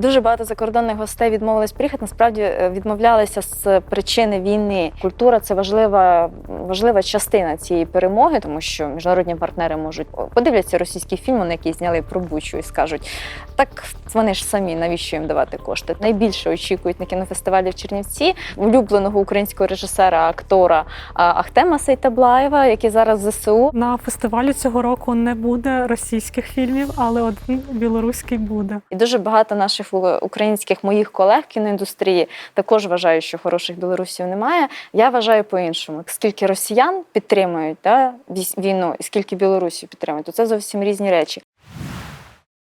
Дуже багато закордонних гостей відмовились приїхати. Насправді е, відмовлялися з причини війни. Культура це важлива, важлива частина цієї перемоги, тому що міжнародні партнери можуть подивляться російський фільм, на який зняли про Бучу, і скажуть: так вони ж самі, навіщо їм давати кошти? Найбільше очікують на кінофестивалі в Чернівці улюбленого українського режисера, актора Ахтема Сейтаблаєва, який зараз в ЗСУ. На фестивалі цього року не буде російських фільмів, але один білоруський буде. І дуже багато наших українських моїх колег кіноіндустрії також вважають, що хороших білорусів немає. Я вважаю по-іншому. Скільки росіян підтримують да, війну, і скільки білорусів підтримують, то це зовсім різні речі.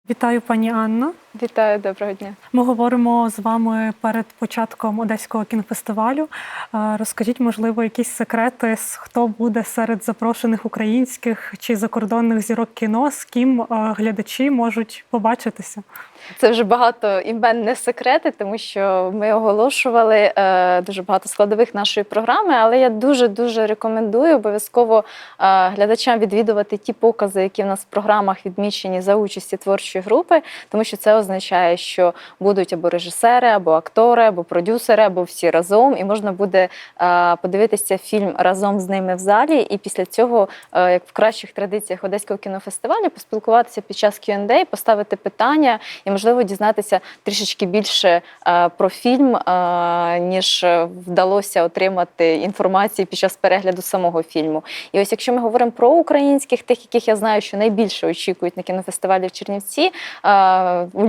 Вітаю, пані Анна. Вітаю, доброго дня. Ми говоримо з вами перед початком одеського кінофестивалю. Е, Розкажіть, можливо, якісь секрети, хто буде серед запрошених українських чи закордонних зірок кіно, з ким е, глядачі можуть побачитися. Це вже багато імен не секрети, тому що ми оголошували е, дуже багато складових нашої програми. Але я дуже дуже рекомендую обов'язково глядачам відвідувати ті покази, які в нас в програмах відмічені за участі творчої групи, тому що це означає, що будуть або режисери, або актори, або продюсери, або всі разом, і можна буде е, подивитися фільм разом з ними в залі. І після цього, е, як в кращих традиціях Одеського кінофестивалю, поспілкуватися під час Q&A, поставити питання і, можливо, дізнатися трішечки більше е, про фільм, ніж вдалося отримати інформації під час перегляду самого фільму. І ось якщо ми говоримо про українських, тих, яких я знаю, що найбільше очікують на кінофестивалі в Чернівці,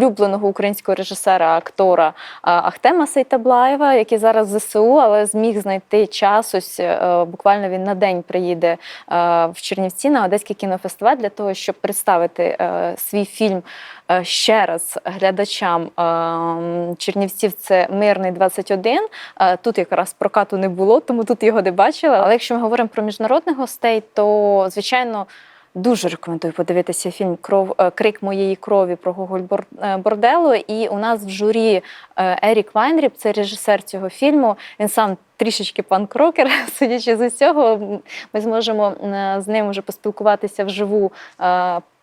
улюбленого українського режисера, актора Ахтема Сейтаблаєва, який зараз в ЗСУ, але зміг знайти час. Ось е, буквально він на день приїде е, в Чернівці на Одеський кінофестиваль для того, щоб представити е, свій фільм ще раз глядачам Чернівців. Це Мирний 21. Е, Тут якраз прокату не було, тому тут його не бачили. Але якщо ми говоримо про міжнародних гостей, то звичайно. Дуже рекомендую подивитися фільм Кров е, Крик моєї крові про Гоголь е, Бордело. І у нас в журі е, Ерік Вайнріп, це режисер цього фільму. Він сам трішечки панк-рокер. Судячи з усього, ми зможемо з ним вже поспілкуватися вживу.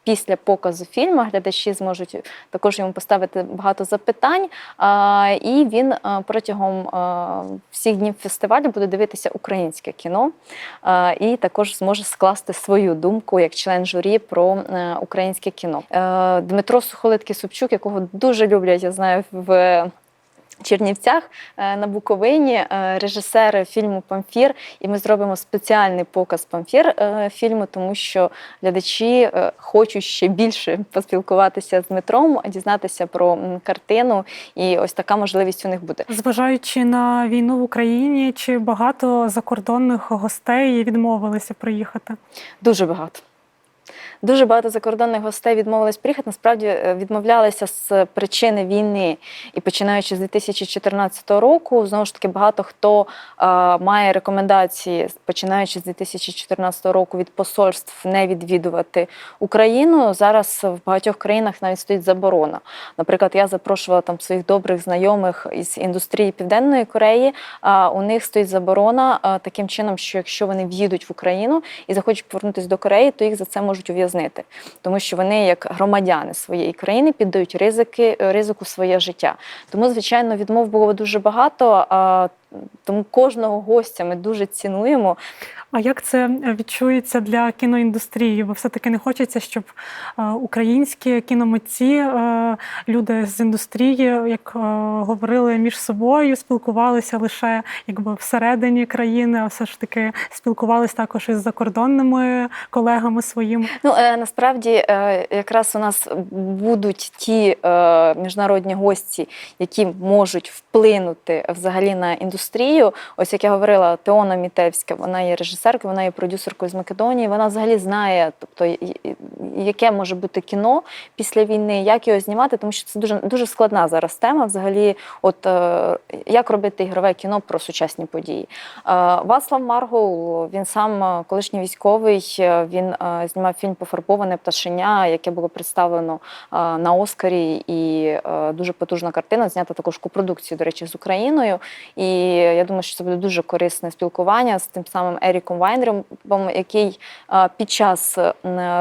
Е, Після показу фільму глядачі зможуть також йому поставити багато запитань. І він е, протягом е, всіх днів фестивалю буде дивитися українське кіно і також зможе скласти свою думку як член журі про е, українське кіно. Е, Дмитро Сухолиткий Собчук, якого дуже люблять, я знаю, в. Чернівцях е, на Буковині е, режисер фільму Памфір, і ми зробимо спеціальний показ Памфір е, фільму, тому що глядачі хочуть ще більше поспілкуватися з Дмитром, дізнатися про картину, і ось така можливість у них буде. Зважаючи на війну в Україні, чи багато закордонних гостей відмовилися приїхати? Дуже багато. Дуже багато закордонних гостей відмовились приїхати. Насправді е, відмовлялися з причини війни. І починаючи з 2014 року, знову ж таки, багато хто е, має рекомендації, починаючи з 2014 року від посольств не відвідувати Україну. Зараз в багатьох країнах навіть стоїть заборона. Наприклад, я запрошувала там своїх добрих знайомих із індустрії Південної Кореї. А у них стоїть заборона а, таким чином, що якщо вони в'їдуть в Україну і захочуть повернутися до Кореї, то їх за це можуть ув'язнити, тому що вони, як громадяни своєї країни, піддають ризики ризику своє життя. Тому, звичайно, відмов було дуже багато. А тому кожного гостя ми дуже цінуємо. А як це відчується для кіноіндустрії? Бо все-таки не хочеться, щоб е, українські кіномитці, люди з індустрії, як е, говорили між собою, спілкувалися лише якби всередині країни, а все ж таки спілкувалися також із закордонними колегами своїми. Ну е, насправді е, якраз у нас будуть ті міжнародні гості, які можуть вплинути взагалі на індустрію. Ось як я говорила, Теона Мітевська, вона є режисеркою, вона є продюсеркою з Македонії. Вона взагалі знає, тобто яке може бути кіно після війни, як його знімати, тому що це дуже дуже складна зараз тема. Взагалі, от е, як робити ігрове кіно про сучасні події. Е, Вацлав Маргул, він сам е, колишній військовий. е, Він е, знімав фільм Пофарбоване пташеня, яке було представлено е, на Оскарі, і е, дуже потужна картина, знята також копродукцію, до речі, з Україною. І я думаю, що це буде дуже корисне спілкування з тим самим Еріком Вайнером, який е, під час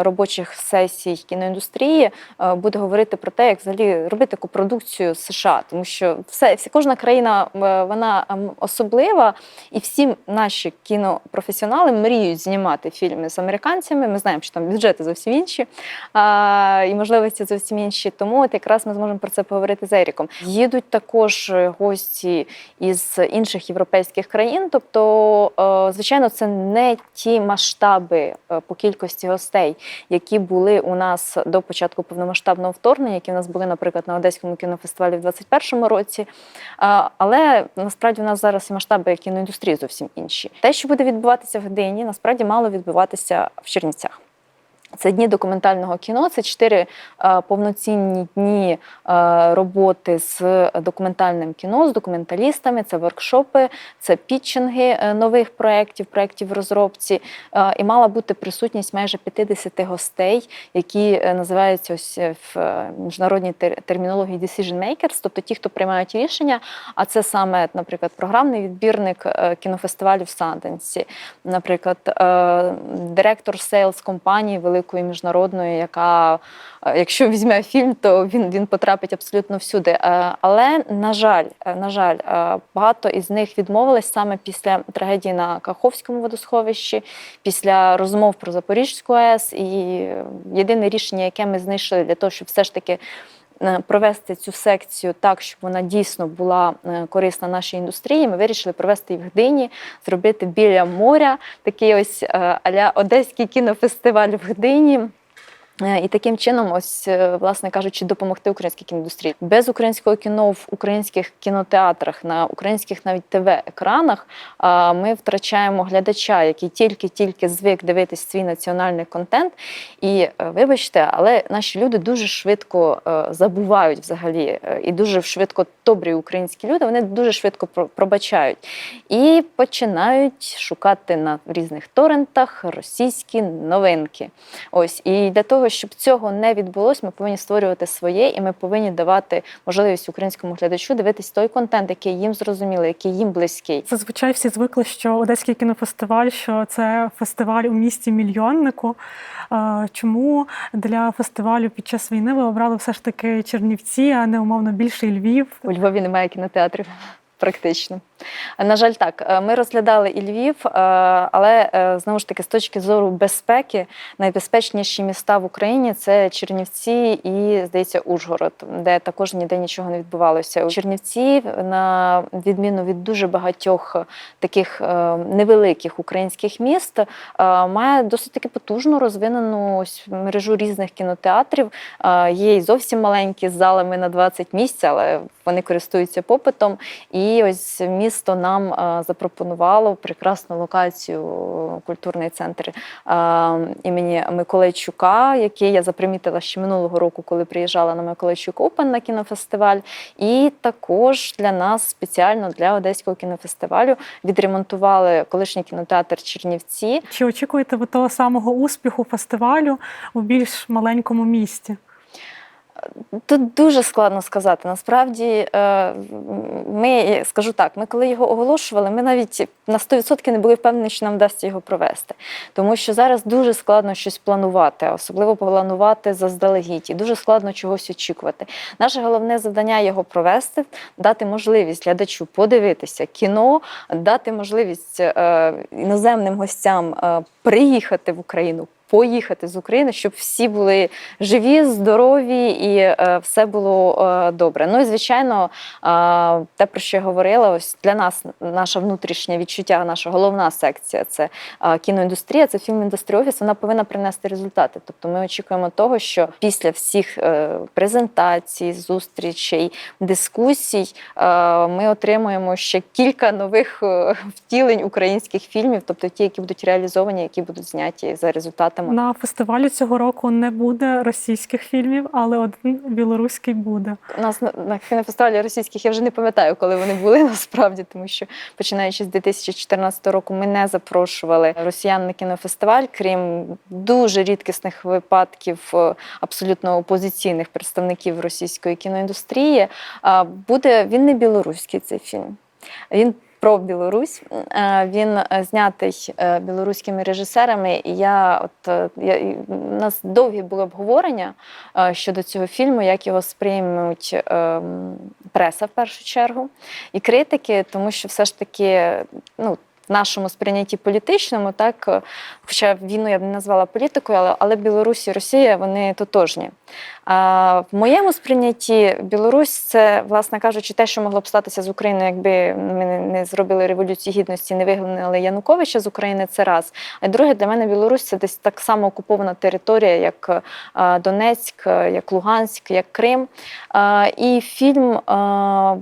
робочих сесій кіноіндустрії е, буде говорити про те, як взагалі робити таку продукцію США, тому що все, всі- кожна країна е, вона ем, особлива, і всі наші кінопрофесіонали мріють знімати фільми з американцями. Ми знаємо, що там бюджети зовсім інші а, і можливості зовсім інші. Тому от якраз ми зможемо про це поговорити з Еріком. Їдуть також е, гості із інших європейських країн. Тобто, е, звичайно, це не ті масштаби по кількості гостей, які були у нас до початку повномасштабного вторгнення, які нас були, наприклад, на Одеському кінофестивалі в 2021 році. Але насправді у нас зараз і масштаби кіноіндустрії зовсім інші. Те, що буде відбуватися в Гдині, насправді мало відбуватися в Чернівцях. Це дні документального кіно, це чотири е, повноцінні дні е, роботи з документальним кіно, з документалістами, це воркшопи, це пітчинги е, нових проєктів, проєктів в розробці. І мала бути присутність майже 50 гостей, які називаються ось в міжнародній термінології decision makers, тобто ті, хто приймають рішення. А це саме, наприклад, програмний відбірник кінофестивалів в Санденсі, наприклад, директор сейлс компанії великої міжнародної, яка, е, якщо візьме фільм, то він, він потрапить абсолютно всюди. Е, Але на жаль, е, на жаль, багато із них відмовились саме після трагедії на Каховському водосховищі, після розмов про Запорізьку АЕС. І єдине рішення, яке ми знайшли для того, щоб все ж таки провести цю секцію так, щоб вона дійсно була е, корисна нашій індустрії. Ми вирішили провести її в Гдині, зробити біля моря такий ось е, аля Одеський кінофестиваль в Гдині. Е, І таким чином, ось, е, власне кажучи, допомогти українській кіноіндустрії. Без українського кіно в українських кінотеатрах, на українських навіть ТВ-екранах ми втрачаємо глядача, який тільки-тільки звик дивитись свій національний контент. І е, вибачте, але наші люди дуже швидко забувають взагалі, і дуже швидко добрі українські люди, вони дуже швидко пробачають і починають шукати на різних торрентах російські новинки. Ось і для того, щоб цього не відбулось, ми повинні створювати своє, і ми повинні давати можливість українському глядачу дивитись той контент, який їм зрозумілий, який їм близький. Зазвичай всі звикли, що Одеський кінофестиваль, що це фестиваль у місті мільйоннику. Чому для фестивалю під час війни ви обрали все ж таки Чернівці, а не умовно більший Львів? У Львові немає кінотеатрів. Практично. На жаль, так. Е, Ми розглядали і Львів, е, але е, знову ж таки, з точки зору безпеки, найбезпечніші міста в Україні це Чернівці і, здається, Ужгород, де також ніде нічого не відбувалося. У Чернівці, на відміну від дуже багатьох таких невеликих українських міст, має досить таки потужну розвинену ось мережу різних кінотеатрів. Є і зовсім маленькі з залами на 20 місць, але вони користуються попитом. І ось місто нам е, запропонувало прекрасну локацію, культурний центр е, імені Миколайчука, який я запримітила ще минулого року, коли приїжджала на Миколайчук Опен на кінофестиваль. І також для нас спеціально для Одеського кінофестивалю відремонтували колишній кінотеатр Чернівці. Чи очікуєте ви того самого успіху фестивалю у більш маленькому місті? Тут дуже складно сказати. Насправді, е, ми скажу так, ми коли його оголошували, ми навіть на 100% не були впевнені, що нам вдасться його провести. Тому що зараз дуже складно щось планувати, особливо планувати заздалегідь, і дуже складно чогось очікувати. Наше головне завдання його провести, дати можливість глядачу подивитися кіно, дати можливість е, іноземним гостям е, приїхати в Україну. Поїхати з України, щоб всі були живі, здорові і е, все було е, добре. Ну і звичайно, е, те, про що я говорила, ось для нас наше внутрішнє відчуття, наша головна секція це е, кіноіндустрія, це фільм-індустрія офіс. Вона повинна принести результати. Тобто, ми очікуємо того, що після всіх е, презентацій, зустрічей, дискусій е, ми отримуємо ще кілька нових е, втілень українських фільмів, тобто ті, які будуть реалізовані, які будуть зняті за результатами. На фестивалі цього року не буде російських фільмів, але один білоруський буде. У нас на, на кінофестивалі російських я вже не пам'ятаю, коли вони були насправді, тому що починаючи з 2014 року ми не запрошували росіян на кінофестиваль, крім дуже рідкісних випадків е, абсолютно опозиційних представників російської кіноіндустрії. А буде він не білоруський цей фільм. Він про Білорусь. Е, Він е, знятий е, білоруськими режисерами. І я от я, у нас довгі були обговорення щодо цього фільму, як його сприймуть преса в першу чергу, і критики, тому що все ж таки, ну. В нашому сприйнятті політичному, так, хоча війну я б не назвала політикою, але, але Білорусь і Росія вони тотожні. В моєму сприйнятті Білорусь це, власне кажучи, те, що могло б статися з Україною, якби ми не- зробили революцію гідності, не вигнали Януковича з України. Це раз. А друге, для мене Білорусь це десь так само окупована територія, як е, Донецьк, е, як Луганськ, як Крим. І фільм е,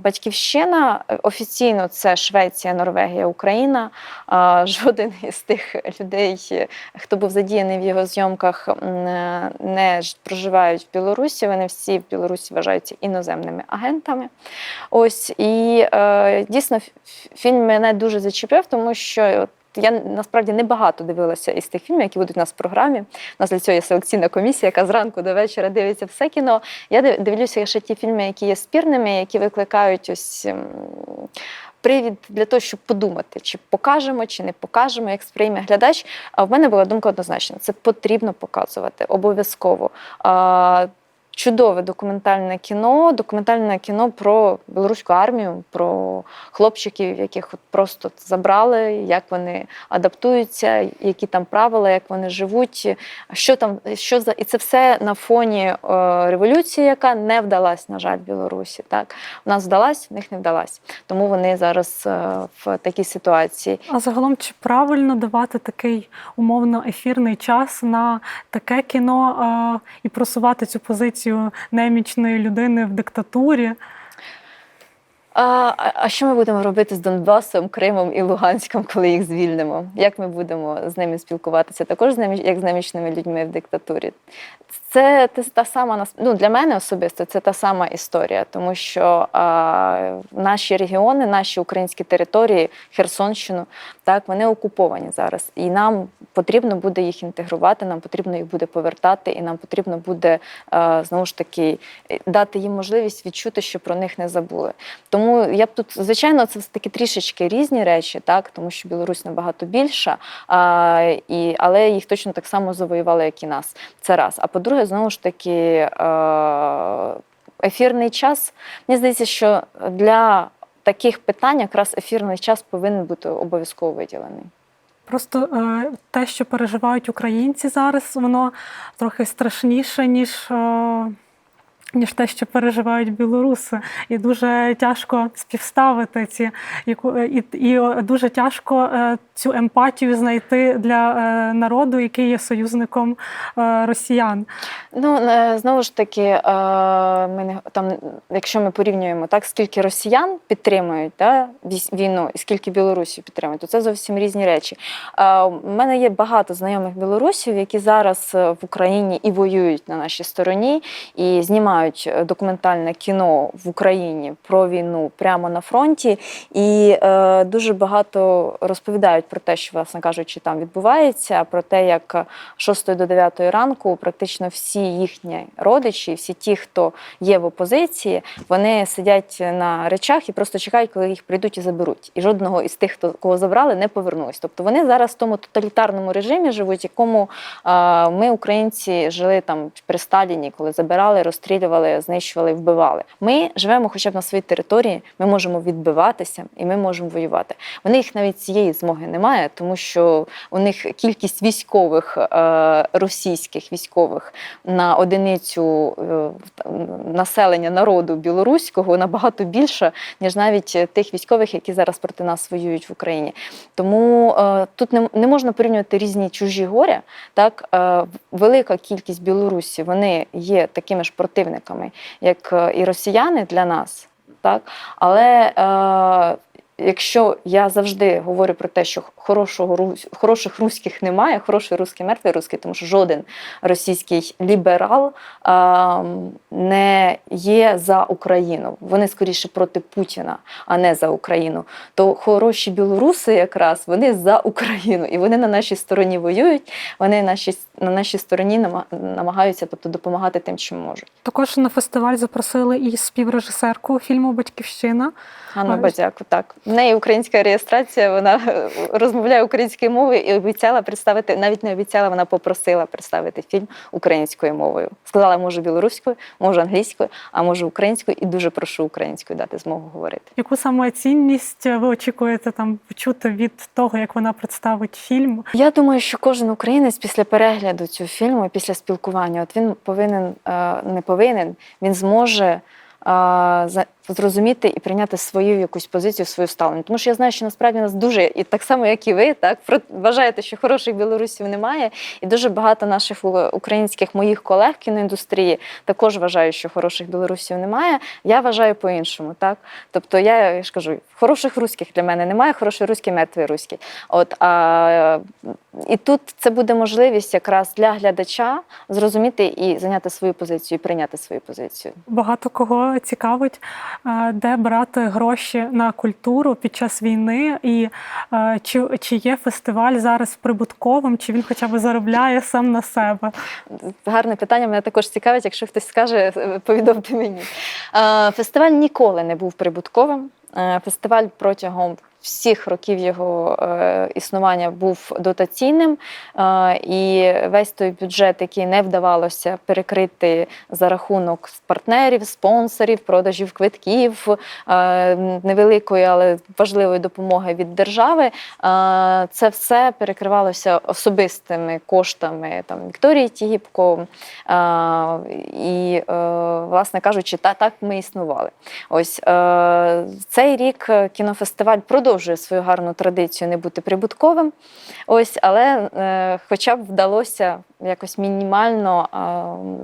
Батьківщина офіційно це Швеція, Норвегія, Україна. Жоден із тих людей, хто був задіяний в його зйомках, не проживають в Білорусі. Вони всі в Білорусі вважаються іноземними агентами. Ось і е, дійсно фільм мене дуже зачепив, тому що. Я насправді небагато дивилася із тих фільмів, які будуть у нас в програмі. У нас для цього є селекційна комісія, яка зранку до вечора дивиться все кіно. Я дивлюся ще ті фільми, які є спірними, які викликають ось привід для того, щоб подумати, чи покажемо, чи не покажемо, як сприйме глядач. А в мене була думка однозначна: це потрібно показувати обов'язково. Чудове документальне кіно, документальне кіно про білоруську армію, про хлопчиків, яких от просто забрали, як вони адаптуються, які там правила, як вони живуть, що там, що за і це все на фоні е, революції, яка не вдалась, на жаль, Білорусі. Так у нас вдалась, в них не вдалась. Тому вони зараз е, в такій ситуації. А загалом, чи правильно давати такий умовно ефірний час на таке кіно а, і просувати цю позицію немічної людини в диктатурі? А- а що ми будемо робити з Донбасом, Кримом і Луганськом, коли їх звільнимо? Як ми будемо з ними спілкуватися? Також з ними, як з немічними людьми в диктатурі? Це, та сама ну, для мене особисто це та сама історія, тому що а, наші регіони, наші українські території, Херсонщину, так вони окуповані зараз, і нам потрібно буде їх інтегрувати, нам потрібно їх буде повертати, і нам потрібно буде а, знову ж таки дати їм можливість відчути, що про них не забули. Тому я б тут, звичайно, це таки трішечки різні речі, так тому що Білорусь набагато більша, а, і, але їх точно так само завоювали, як і нас. Це раз. А по-друге, знову ж таки. Е, ефірний час. Мені здається, що для таких питань якраз ефірний час повинен бути обов'язково виділений. Просто е, те, що переживають українці зараз, воно трохи страшніше, ніж. Е, ніж те, що переживають білоруси, і дуже тяжко співставити ці яку і, і дуже тяжко е, цю емпатію знайти для е, народу, який є союзником е, росіян. Ну е, знову ж таки, е, ми не там, якщо ми порівнюємо так, скільки росіян підтримують да, війну і скільки білорусів підтримують, то це зовсім різні речі. Е, У мене є багато знайомих білорусів, які зараз е, в Україні і воюють на нашій стороні, і знімають е, документальне кіно в Україні про війну прямо на фронті. І е, дуже багато розповідають про те, що, власне кажучи, там відбувається, про те, як з 6 до 9 ранку практично всі їхні родичі, всі ті, хто є в опозиції, вони сидять на речах і просто чекають, коли їх прийдуть і заберуть. І жодного із тих, хто кого забрали, не повернулись. Тобто вони зараз в тому тоталітарному режимі живуть, якому е, ми, українці, жили там при Сталіні, коли забирали, розстрілювали, знищували, вбивали. Ми живемо хоча б на своїй території, ми можемо відбиватися і ми можемо воювати. Вони їх навіть цієї змоги немає, тому що у них кількість військових е, російських військових на одиницю е, населення народу білоруського набагато більша, ніж навіть тих військових, які зараз проти нас воюють в Україні. Тому е, тут не, не можна порівнювати різні чужі горя. Так, велика кількість білорусів вони є такими ж противниками, як е, і росіяни для нас. Так, але е, якщо я завжди говорю про те, що хорошого хороших руських немає, хороший русський мертвий русський, тому що жоден російський ліберал е, не є за Україну. Вони скоріше проти Путіна, а не за Україну. То хороші білоруси, якраз вони за Україну, і вони на нашій стороні воюють. Вони наші, на нашій стороні намагаються, тобто допомагати тим, чим можуть. Також на фестиваль запросили і співрежисерку фільму Батьківщина. Ганну А, Бадзяку, неї українська реєстрація, вона розмовляє українською мовою і обіцяла представити, навіть не обіцяла, вона попросила представити фільм українською мовою. Сказала, може білоруською, може англійською, а може українською, і дуже прошу українською дати змогу говорити. Яку саме цінність ви очікуєте там почути від того, як вона представить фільм? Я думаю, що кожен українець після перегляду цього фільму, після спілкування, от він повинен е, не повинен, він зможе е, за- зрозуміти і прийняти свою якусь позицію, свою ставлення. Тому що я знаю, що насправді нас дуже, і так само, як і ви, так вважаєте, що хороших білорусів немає. І дуже багато наших українських моїх колег кіноіндустрії також вважають, що хороших білорусів немає. Я вважаю по-іншому. Так? Тобто, я, я ж кажу, хороших руських для мене немає, хороший руський, мертвий руський. От, а, і тут це буде можливість якраз для глядача зрозуміти і зайняти свою позицію, і прийняти свою позицію. Багато кого цікавить, е, де брати гроші на культуру під час війни, і е, чи, чи є фестиваль зараз прибутковим, чи він хоча б заробляє сам на себе? Гарне питання мене також цікавить. Якщо хтось скаже, е, повідомте мені. Е, Фестиваль ніколи не був прибутковим. Е, Фестиваль протягом всіх років його е, існування був дотаційним, е, і весь той бюджет, який не вдавалося перекрити за рахунок партнерів, спонсорів, продажів квитків, е, невеликої, але важливої допомоги від держави, це все перекривалося особистими коштами там Вікторії Тігіпко. І, власне кажучи, та так ми існували. Ось цей рік кінофестиваль продовжує свою гарну традицію не бути прибутковим. Ось, але е, хоча б вдалося якось мінімально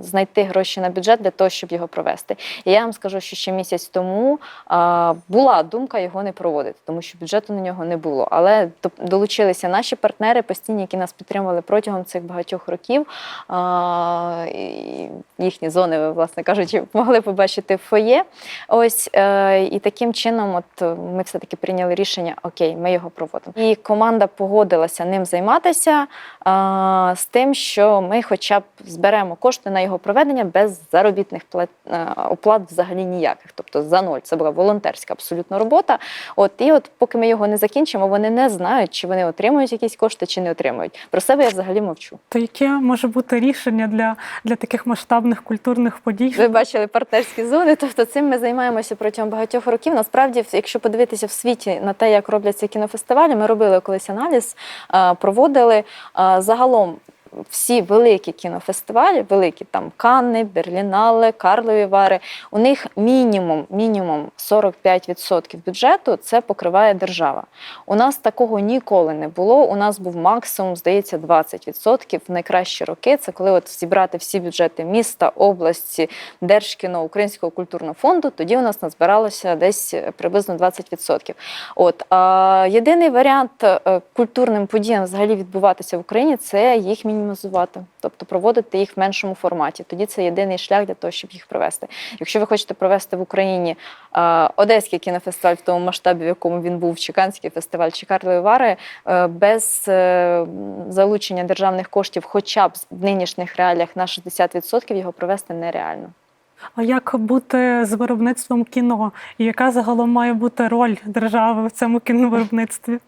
е, знайти гроші на бюджет для того, щоб його провести. І я вам скажу, що ще місяць тому е, була думка його не проводити, тому що бюджету на нього не було. Але до- долучилися наші партнери постійні, які нас підтримували протягом цих багатьох років. І їхні зони, ви, власне кажучи, могли побачити в фоє. Ось е, і таким чином, от ми все-таки прийняли рішення: окей, ми його проводимо. І команда погодилася ним займатися е, з тим, що ми, хоча б зберемо кошти на його проведення без заробітних плат, е, оплат взагалі ніяких, тобто за ноль. Це була волонтерська абсолютно робота. От і от, поки ми його не закінчимо, вони не знають, чи вони отримують якісь кошти, чи не отримують. Про себе я взагалі мовчу. То яке може бути рішення для, для таких масштабних культурних подій? Ви бачили партнерські зони, тобто цим ми займаємося протягом багатьох років. Насправді, якщо подивитися в світі на те, як робляться кінофестивалі, ми робили колись аналіз, е, проводили е, загалом. Всі великі кінофестивалі, великі там Канни, Берлінале, Карлові Вари, у них мінімум, мінімум 45% бюджету це покриває держава. У нас такого ніколи не було. У нас був максимум, здається, 20% в найкращі роки. Це коли от зібрати всі бюджети міста, області, Держкіно, Українського культурного фонду. Тоді у нас назбиралося десь е, приблизно 20%. От а, єдиний варіант е, культурним подіям взагалі відбуватися в Україні це їх мінімізувати, тобто проводити їх в меншому форматі. Тоді це єдиний шлях для того, щоб їх провести. Якщо ви хочете провести в Україні е, Одеський кінофестиваль в тому масштабі, в якому він був, Чеканський фестиваль чи Карлові Вари, е, без е, залучення державних коштів, хоча б в нинішніх реаліях на 60% його провести нереально. А як бути з виробництвом кіно? І яка загалом має бути роль держави в цьому кіновиробництві?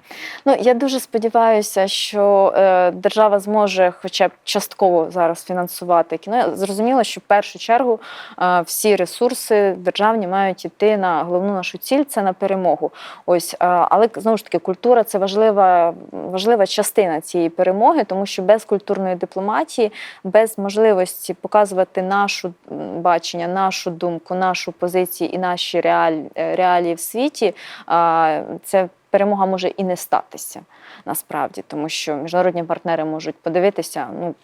Ну я дуже сподіваюся, що е, держава зможе, хоча б частково зараз фінансувати кіно. Зрозуміло, що в першу чергу е, всі ресурси державні мають йти на головну нашу ціль це на перемогу. Ось, е, але знову ж таки, культура це важлива, важлива частина цієї перемоги, тому що без культурної дипломатії, без можливості показувати нашу м, бачення, нашу думку, нашу позицію і наші реаль- е, реалії в світі, це перемога може і не статися насправді, тому що міжнародні партнери можуть подивитися. Ну,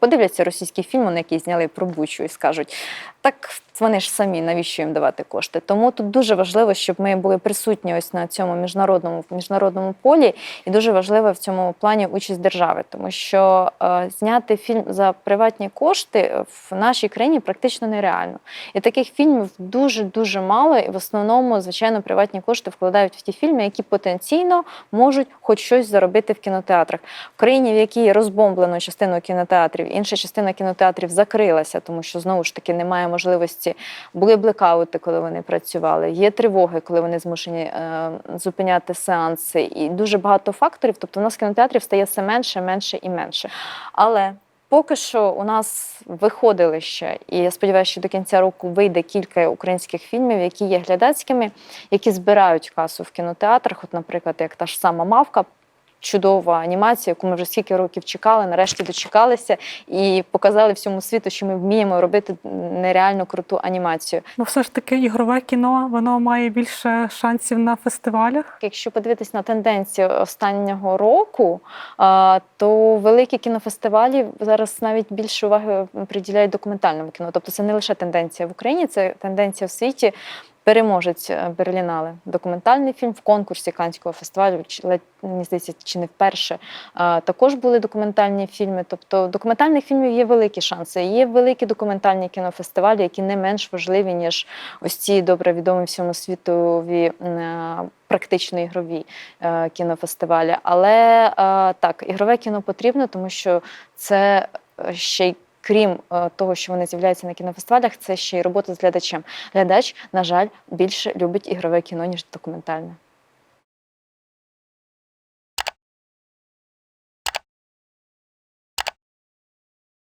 подивляться російський фільм, на який зняли про Бучу, і скажуть, так вони ж самі, навіщо їм давати кошти? Тому тут дуже важливо, щоб ми були присутні ось на цьому міжнародному міжнародному полі, і дуже важлива в цьому плані участь держави, тому що е, зняти фільм за приватні кошти в нашій країні практично нереально. І таких фільмів дуже дуже мало. І в основному, звичайно, приватні кошти вкладають в ті фільми, які потенційно можуть хоч щось заробити в кінотеатрах. В країні, в якій розбомблено частину кінотеатрів, інша частина кінотеатрів закрилася, тому що знову ж таки немає можливості можливості. Були блекаути, коли вони працювали, є тривоги, коли вони змушені е, зупиняти сеанси, і дуже багато факторів. Тобто, у нас кінотеатрів стає все менше, менше і менше. Але Поки що у нас виходили ще, і я сподіваюся, що до кінця року вийде кілька українських фільмів, які є глядацькими, які збирають касу в кінотеатрах. От, наприклад, як та ж сама мавка. Чудова анімація, яку ми вже скільки років чекали, нарешті дочекалися і показали всьому світу, що ми вміємо робити нереально круту анімацію. Бо все ж таки ігрове кіно воно має більше шансів на фестивалях. Якщо подивитись на тенденцію останнього року, то великі кінофестивалі зараз навіть більше уваги приділяють документальному кіно. Тобто це не лише тенденція в Україні, це тенденція в світі. Переможець е, Берлінале документальний фільм в конкурсі Канського фестивалю, мені здається, чи не вперше. Також були документальні фільми. Тобто документальних фільмів є великі шанси. Є великі документальні кінофестивалі, які не менш важливі, ніж ось ці добре відомі всьому світові е, практично ігрові е, кінофестивалі. Але е, так, ігрове кіно потрібно, тому що це е, ще й. Крім е, того, що вони з'являються на кінофестивалях, це ще й робота з глядачем. Глядач, на жаль, більше любить ігрове кіно, ніж документальне.